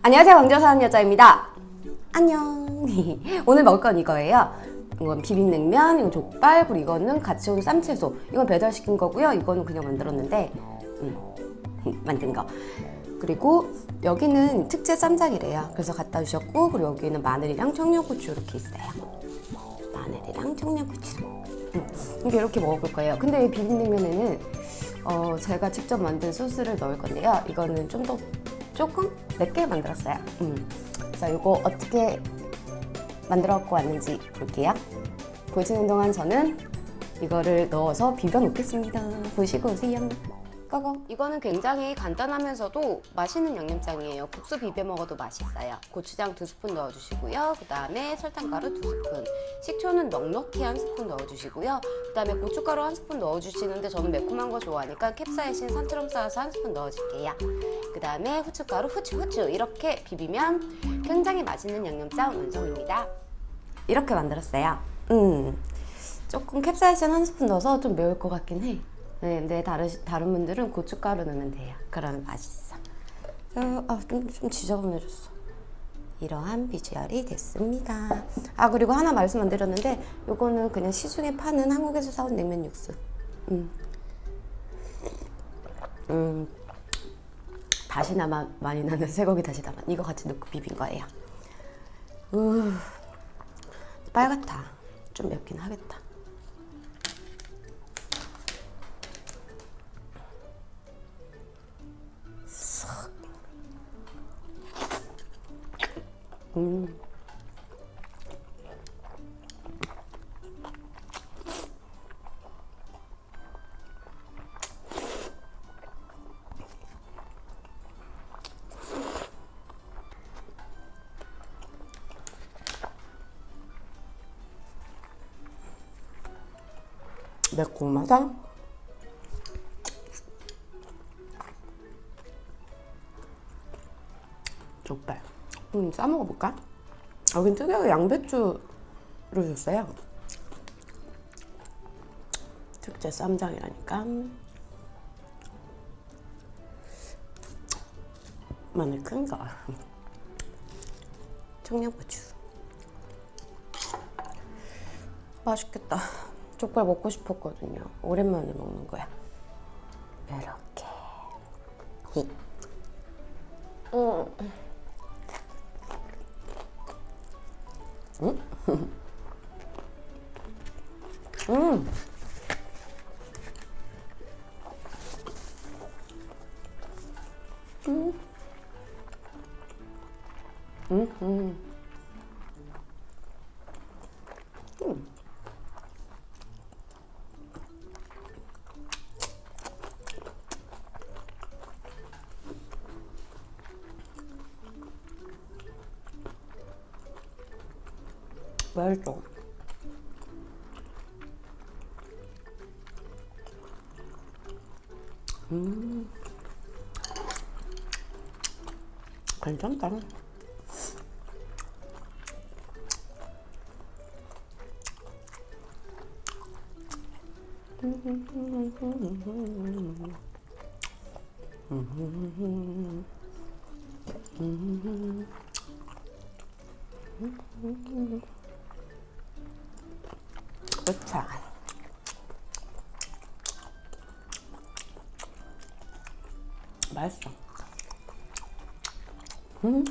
안녕하세요 광주 사는 여자입니다. 안녕. 오늘 먹을 건 이거예요. 이건 비빔냉면, 이건 족발, 그리고 이거는 같이 온 쌈채소. 이건 배달시킨 거고요. 이거는 그냥 만들었는데 음, 만든 거. 그리고 여기는 특제 쌈장이래요. 그래서 갖다 주셨고 그리고 여기는 마늘이랑 청양고추 이렇게 있어요. 마늘이랑 청양고추랑 음, 이게 이렇게 먹을 거예요. 근데 이 비빔냉면에는 어, 제가 직접 만든 소스를 넣을 건데요. 이거는 좀 더 조금 맵게 만들었어요. 음. 그래서 이거 어떻게 만들어 갖고 왔는지 볼게요. 보시는 동안 저는 이거를 넣어서 비벼 놓겠습니다. 보시고 오세요 꺼고 이거는 굉장히 간단하면서도 맛있는 양념장이에요. 국수 비벼 먹어도 맛있어요. 고추장 두 스푼 넣어주시고요. 그 다음에 설탕가루 두 스푼. 식초는 넉넉히 한 스푼 넣어주시고요. 그 다음에 고춧가루 한 스푼 넣어주시는데 저는 매콤한 거 좋아하니까 캡사이신 산처럼 쌓아서 한 스푼 넣어줄게요. 그 다음에 후춧가루 후추 후추. 이렇게 비비면 굉장히 맛있는 양념장 완성입니다. 이렇게 만들었어요. 음 조금 캡사이신 한 스푼 넣어서 좀 매울 것 같긴 해 네, 근데 다른, 다른 분들은 고춧가루 넣으면 돼요 그러면 맛있어 어, 아, 좀, 좀 지저분해졌어 이러한 비주얼이 됐습니다. 아 그리고 하나 말씀 안 드렸는데 요거는 그냥 시중에 파는 한국에서 사온 냉면 육수. 음. 음. 다시나 마, 많이 나는 쇠고기 다시다 이거 같이 넣고 비빈 거예요. 우 빨갛다. 좀 맵긴 하겠다. 음. 매콤하다. 음, 싸 먹어 볼까? 여긴 특이하게 양배추를 줬어요. 특제 쌈장이라니까. 마늘 큰 거. 청양고추. 맛있겠다. 족발 먹고 싶었거든요. 오랜만에 먹는 거야. 이렇 음. 음. 음. 괜찮다. 그쵸. 맛있어. 음.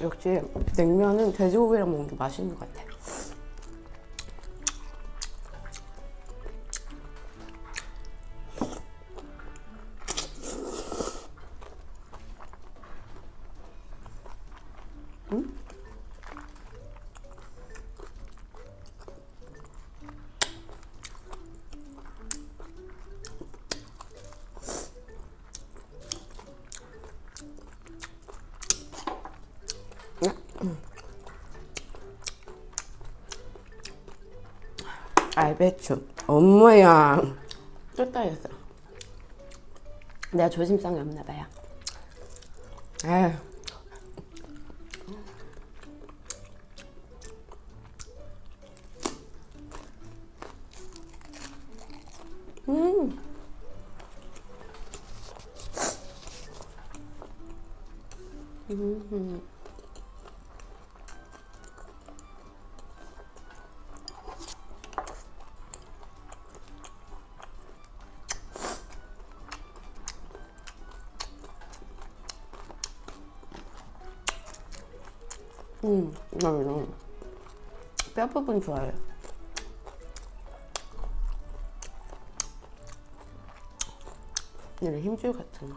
역시 냉면은 돼지고기랑 먹는 게 맛있는 것 같아. 알배추. 엄마야. 쫓다였어. 내가 조심성이 없나 봐요. 에휴. 음, 나는 뼈 부분 좋아해요. 이런 힘줄 같은 거.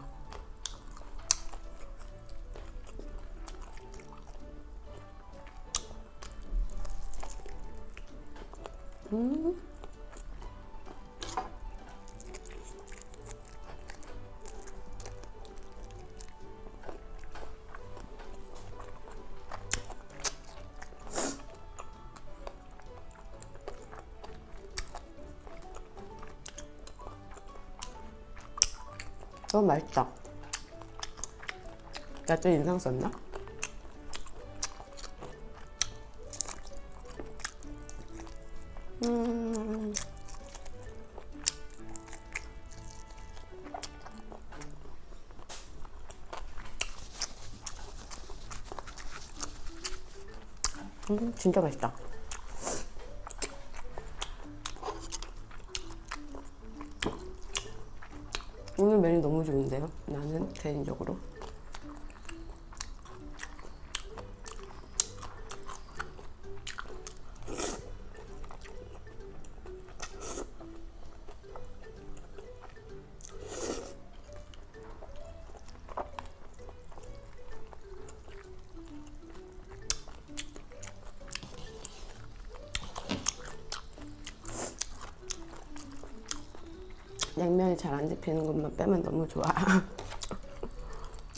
음. 너무 맛있다. 나 좀 인상 썼나? 음. 음, 진짜 맛있다. 좋은데요? 나는 개인적으로. 냉면이 잘 안 잡히는 것만 빼면 너무 좋아.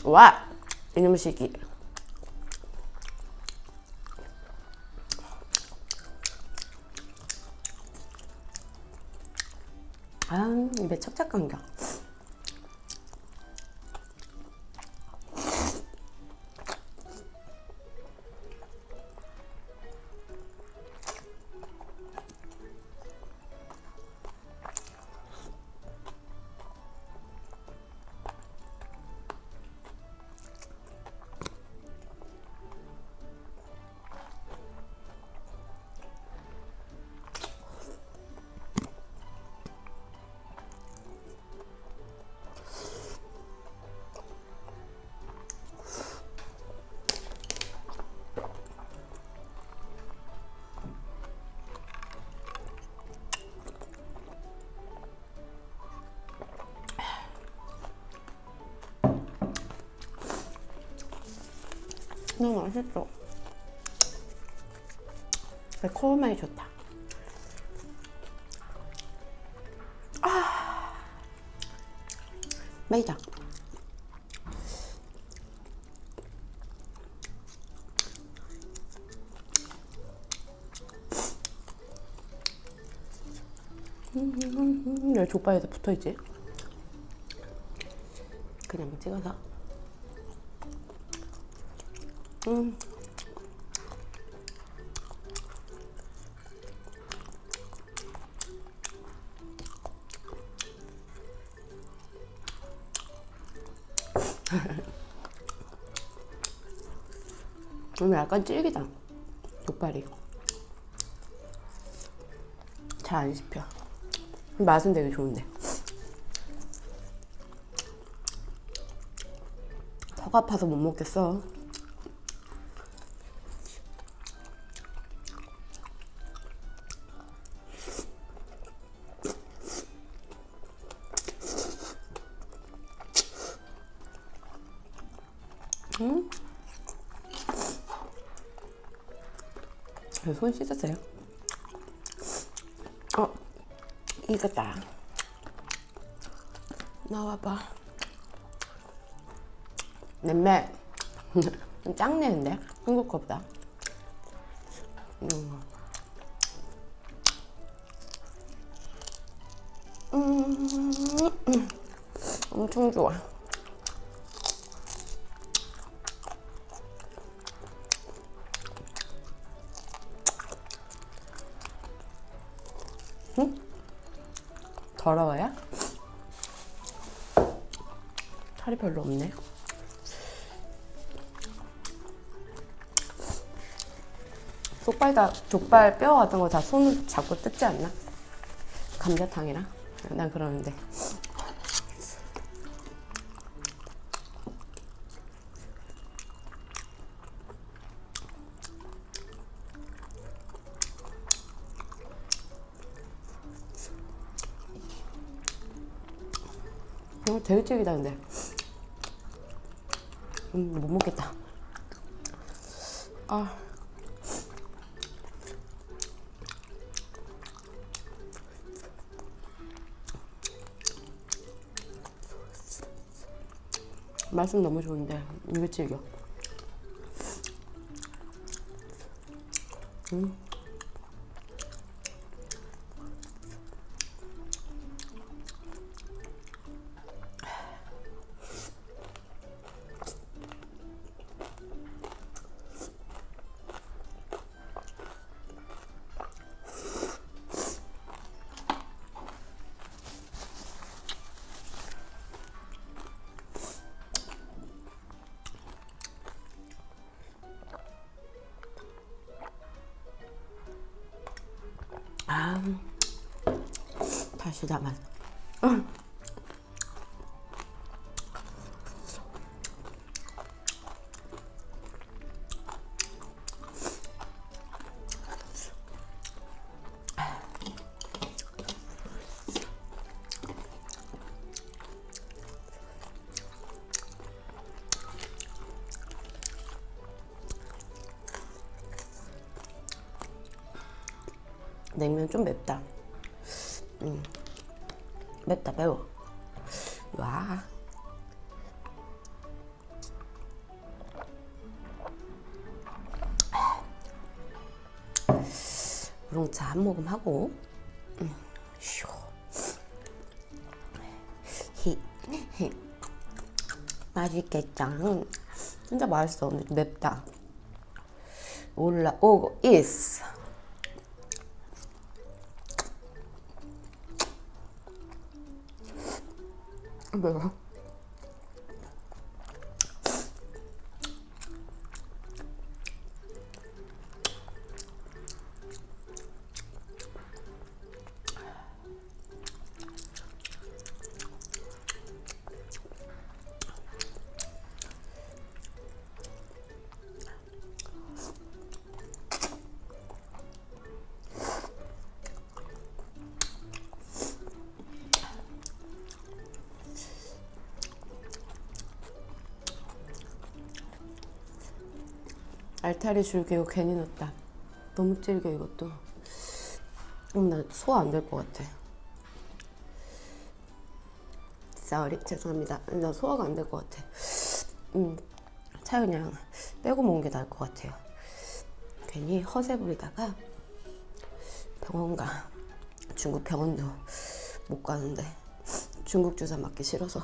와! 이놈 시기. 아, 입에 척척 감겨. 맛있어. 매콤하니 좋다. 아, 맛있다. 음, 왜 족발에다 붙어있지? 그냥 찍어서. 음. 오늘 약간 질기다. 족발이. 잘 안 씹혀. 맛은 되게 좋은데. 턱 아파서 못 먹겠어. 음? 아, 손 씻었어요? 어, 익었다. 나와봐. 냄매. 좀 짱내는데? 한국 거보다. 음. 음, 엄청 좋아. 응? 더러워요? 살이 별로 없네. 족발 다 족발 뼈 같은 거 다 손 잡고 뜯지 않나? 감자탕이랑 난 그러는데. 어, 되게 찌기다 근데. 음, 못 먹겠다. 아. 맛은 너무 좋은데 이게 질겨. 음. 담아. 냉면 좀 맵다. 음. 맵다 매워. 와. 우롱차 한 모금 하고. 음. 히. 맛있겠다. 진짜 맛있어. 맵다. 올라오고 있어. 매 워. 알타리 줄기고 괜히 넣었다. 너무 질겨 이것도. 음, 나 소화 안될 것 같아. 쏘리 죄송합니다. 나 소화가 안 될 것 같아. 음, 차라리 그냥 빼고 먹는 게 나을 것 같아요. 괜히 허세 부리다가 병원 가. 중국 병원도 못 가는데 중국 주사 맞기 싫어서.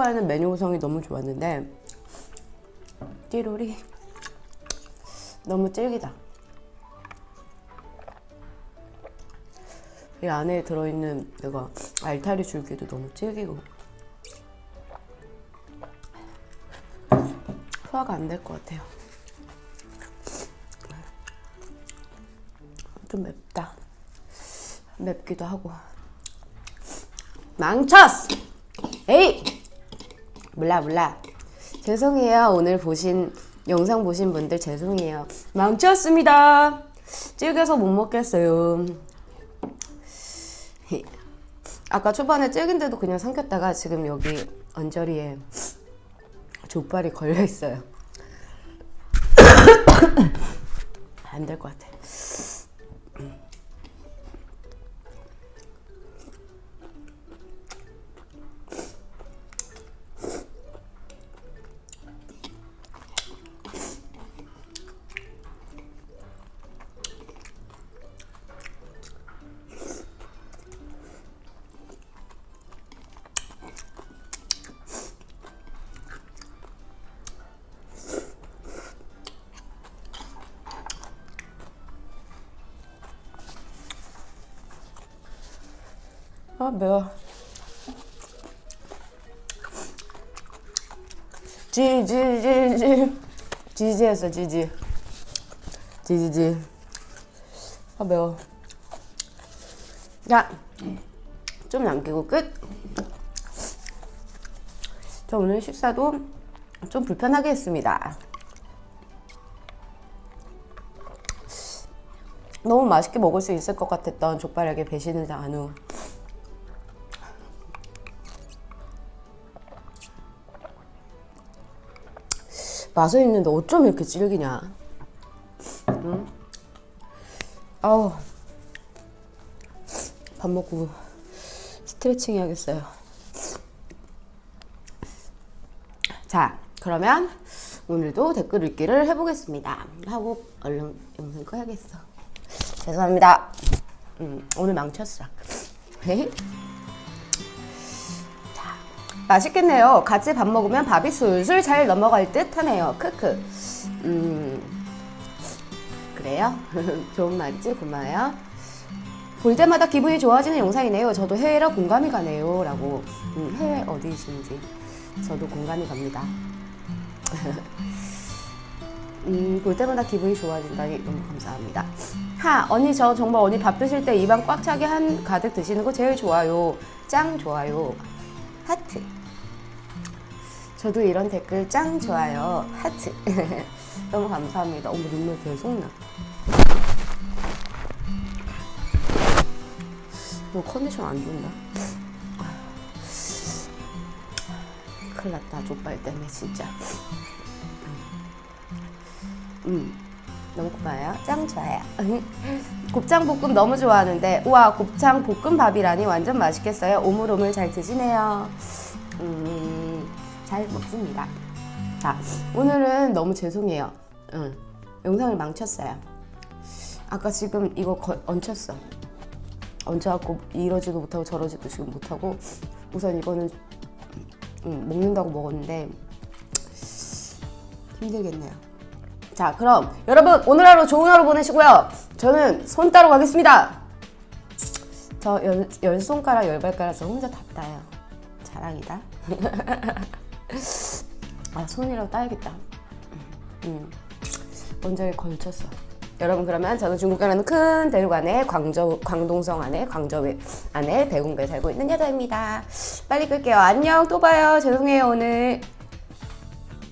초반에는 메뉴 구성이 너무 좋았는데 띠로리 너무 질기다. 이 안에 들어있는 내가 알타리 줄기도 너무 질기고 소화가 안 될 것 같아요. 좀 맵다. 맵기도 하고. 망쳤어! 에이! 몰라, 몰라. 죄송해요. 오늘 보신, 영상 보신 분들 죄송해요. 망쳤습니다. 질겨서 못 먹겠어요. 아까 초반에 질긴데도 그냥 삼켰다가 지금 여기 언저리에 족발이 걸려 있어요. 안 될 것 같아. 아 매워. 지지지지. 지지했어 지지. 지지지. 아 매워. 자좀 남기고 끝. 저 오늘 식사도 좀 불편하게 했습니다. 너무 맛있게 먹을 수 있을 것 같았던 족발에게 배신을 당한 후 맛은 있는데 어쩜 이렇게 질기냐? 응? 아우. 밥 먹고 스트레칭 해야겠어요. 자 그러면 오늘도 댓글 읽기를 해보겠습니다. 하고 얼른 영상 꺼야겠어. 죄송합니다. 음, 오늘 망쳤어. 자, 맛있겠네요. 같이 밥 먹으면 밥이 술술 잘 넘어갈 듯 하네요. 크크. 음, 그래요? 좋은 말이지? 고마워요. 볼 때마다 기분이 좋아지는 영상이네요. 저도 해외라 공감이 가네요. 라고. 음, 해외 어디신지. 저도 공감이 갑니다. 음, 볼 때마다 기분이 좋아진다니 너무 감사합니다. 하, 언니 저 정말 언니 밥 드실 때 입안 꽉 차게 한 가득 드시는 거 제일 좋아요. 짱 좋아요. 하트. 저도 이런 댓글 짱 좋아요. 하트. 너무 감사합니다. 어머 눈물 계속 나. 너 컨디션 안 좋나? 큰일 났다. 족발 때문에 진짜. 음. 너무 고마워요. 짱 좋아요. 곱창 볶음 너무 좋아하는데 우와 곱창 볶음밥이라니 완전 맛있겠어요. 오물오물 잘 드시네요. 음, 잘 먹습니다. 자 오늘은 너무 죄송해요. 응, 영상을 망쳤어요. 아까 지금 이거 거, 얹혔어. 얹혀갖고 이러지도 못하고 저러지도 지금 못하고 우선 이거는 음, 먹는다고 먹었는데 힘들겠네요. 자, 그럼 여러분 오늘 하루 좋은 하루 보내시고요. 저는 손 따러 가겠습니다. 저 열, 열 손가락 열 발가락에서 혼자 다 따요. 자랑이다. 아 손이라고 따야겠다. 음, 먼저 걸쳤어. 여러분 그러면 저는 중국이라는 큰 대륙 안에 광저 광동성 안에 광저우 안에 백운구에 살고 있는 여자입니다. 빨리 끌게요. 안녕 또 봐요. 죄송해요 오늘.